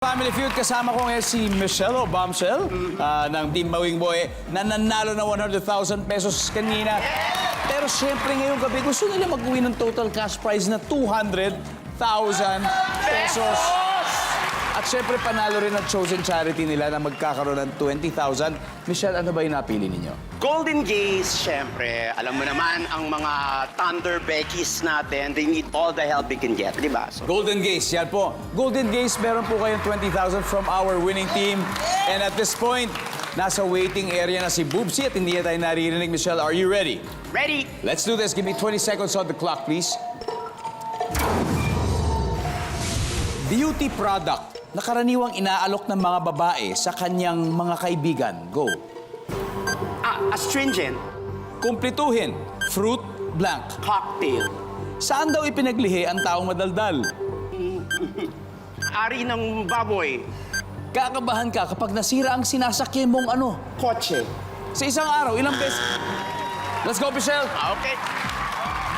Family Feud, kasama ko ngayon si Michelle o Bombshell ah, ng Team Mawing Boy na nanalo na 100,000 pesos kanina. Pero syempre ngayong gabi gusto nila mag-uwi ng total cash prize na 200,000 pesos. At syempre panalo rin ang chosen charity nila na magkakaroon ng 20,000. Michelle, ano ba yung napili ninyo? Golden Gaze, syempre, alam mo naman, ang mga Thunder Beckies natin, they need all the help they can get, di ba? So, Golden Gaze, yan po. Golden Gaze, meron po kayong 20,000 from our winning team. And at this point, nasa waiting area na si Boobsy at hindi na tayo naririnig. Michelle, are you ready? ready? Let's do this. Give me 20 seconds on the clock, please. Beauty product na karaniwang inaalok ng mga babae sa kanyang mga kaibigan. Go. Ah, astringent, Kumplituhin. Fruit blank. cocktail, Saan daw ipinaglihi ang taong madaldal? ari ng baboy, Kakabahan ka kapag nasira ang sinasakyan mong ano. kotse. Sa isang araw, ilang beses... Let's go, Michelle! Ah, okay.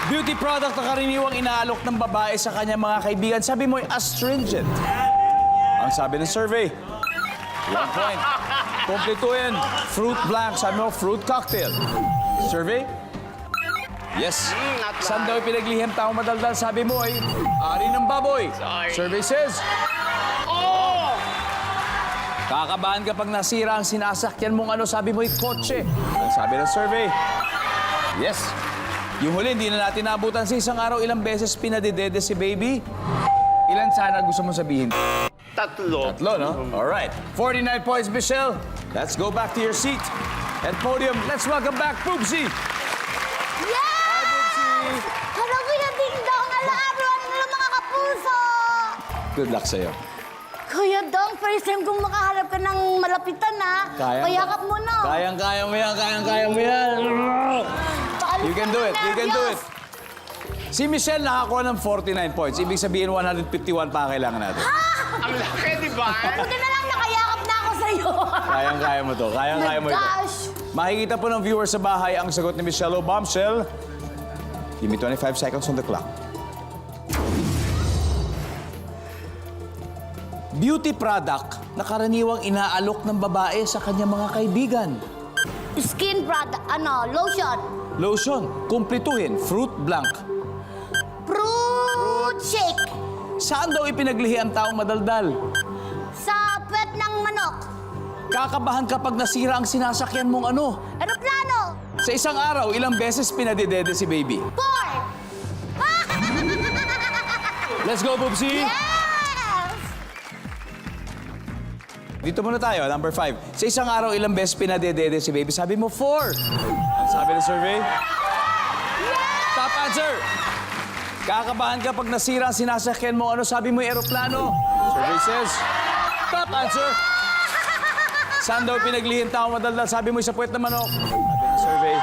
Beauty product na karaniwang inaalok ng babae sa kanyang mga kaibigan. Sabi mo, astringent. Ang sabi ng survey. One point. Kompletuhin. Fruit blank. Sabi mo, fruit cocktail. Survey? Yes. Mm, bad. Saan daw pinaglihim taong madaldal? Sabi mo ay, ari ng baboy. Sorry. Survey says, Oh! Kakabahan kapag nasira ang sinasakyan mong ano, sabi mo, kotse. Ang sabi ng survey. Yes. Yung huli, hindi na natin naabutan sa isang araw ilang beses pinadidede si baby. Ilan sana gusto mong sabihin? Tatlo. Tatlo, no? All right. 49 points, Michelle. Let's go back to your seat. At podium, let's welcome back Poopsie. Yeah! Hi, Poopsie. Hello, Kuya Ding Dong! Alaarawan nila mga kapuso! Good luck sa'yo. Kuya Dong, first time kong makaharap ka ng malapitan, ha? Kaya- Payakap mo na. Kayang-kaya mo yan, kayang-kaya mo yan. You can do it, you can do it. Si Michelle nakakuha ng 49 points. Ibig sabihin, 151 pa ang kailangan natin. Ang laki, di ba? Buti na lang nakayakap na ako sa'yo. Kayang-kaya mo to. Kayang-kaya mo ito. Gosh! Makikita po ng viewer sa bahay ang sagot ni Michelle o Bombshell. Give me 25 seconds on the clock. Beauty product na karaniwang inaalok ng babae sa kanyang mga kaibigan. Skin product, ano, lotion. Lotion, kumplituhin, fruit blank. Saan daw ipinaglihi ang taong madaldal? Sa puwet ng manok. Kakabahan kapag nasira ang sinasakyan mong ano. Aeroplano. Sa isang araw, ilang beses pinadidede si baby. Four. Let's go, Bubsy! yes! Dito muna tayo, number five. Sa isang araw, ilang beses pinadedede si baby? Sabi mo, four. Ang sabi ng survey? Top answer! Kakabahan ka pag nasira ang sinasakyan mo. Ano sabi mo, aeroplano? Survey says, top answer! Saan daw pinaglihin tao madaldal? Sabi mo, sa puwet na manok. Sabi ng survey.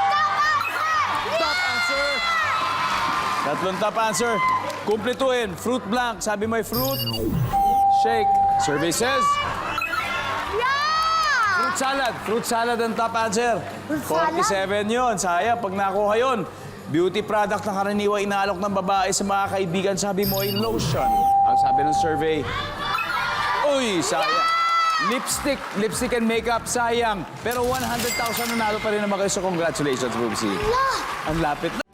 Top answer! Tatlong top answer. Kumplituhin, fruit blank. Sabi mo, ay fruit. Shake. Survey says, Yeah! Fruit salad. Fruit salad ang top answer. Fruit salad? 47 yon. Sayang, pag nakuha yon. Beauty product na karaniwa inaalok ng babae sa mga kaibigan, sabi mo ay lotion. Ang sabi ng survey, Uy, sayang. Lipstick, lipstick and makeup, sayang. Pero 100,000 nanalo pa rin naman kayo. So congratulations, Boobsy. Ang lapit na.